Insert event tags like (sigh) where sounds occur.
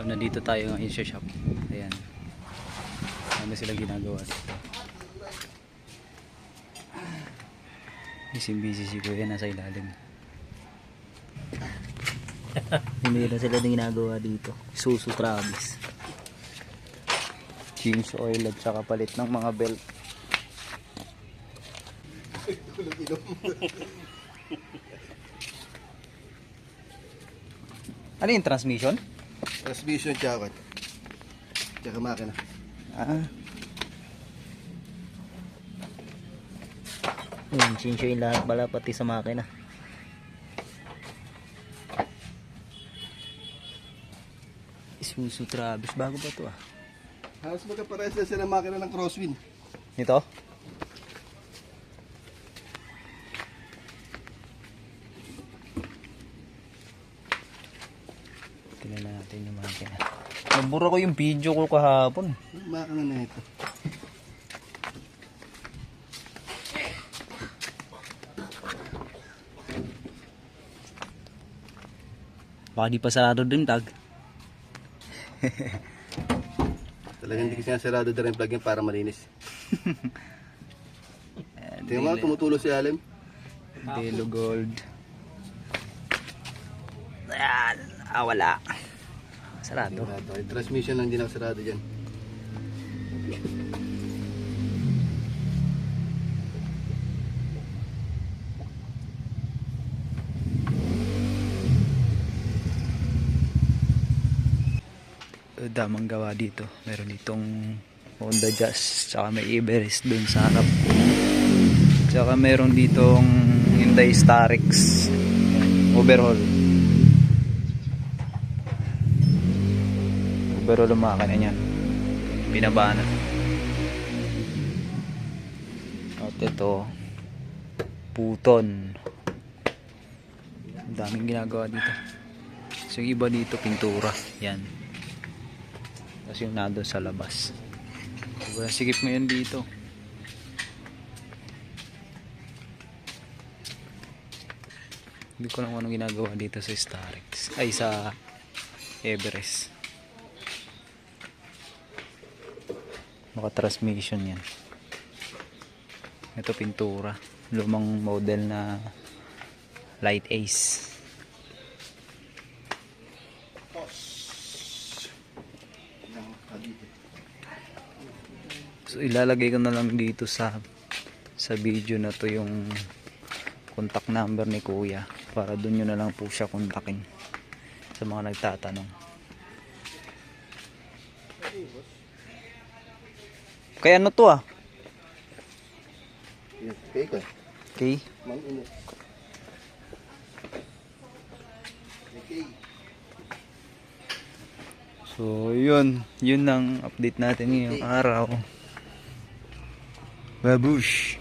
So, nandito tayo ngayon sa shop. Ayan. Ano sila ginagawa dito. Busy busy si Kuya nasa ilalim. (laughs) Hindi na sila din ginagawa dito. Susu Travis. Change oil at saka palit ng mga belt. ano yung transmission? Transmission tsaka tsaka makina. Ah, Yun, change yung lahat pala pati sa makina. Susu Travis. Bago ba to ah? Halos magkaparehas na sila makina ng crosswind. ito? Natin yung makina. Nabura ko yung video ko kahapon. Makina na ito. Baka di pa sarado din tag. Talagang hindi ko sinasarado na rin plug yan para malinis. (laughs) Tingnan mo, tumutulo si Alem. Delo Gold. Ayan. Ah, wala. Sarado. Sarado. Yung transmission lang din nakasarado dyan. Eh, damang gawa dito. Meron ditong Honda Jazz, tsaka may Everest dun sa harap. Tsaka meron ditong Hyundai Starex overhaul. Overhaul ang makina niyan. Pinabana. At ito, puton. Daming ginagawa dito. So yung iba dito pintura. Yan. Tapos yung nandun sa labas. Sobrang sikip ngayon dito. Hindi ko lang anong ginagawa dito sa Starex. Ay, sa Everest. Naka-transmission yan. Ito pintura. Lumang model na Light Ace. So ilalagay ko na lang dito sa sa video na to yung contact number ni Kuya para doon nyo na lang po siya kontakin sa mga nagtatanong. Kaya ano to ah? Ino. Okay. So yun, yun ang update natin ngayong araw. Babush!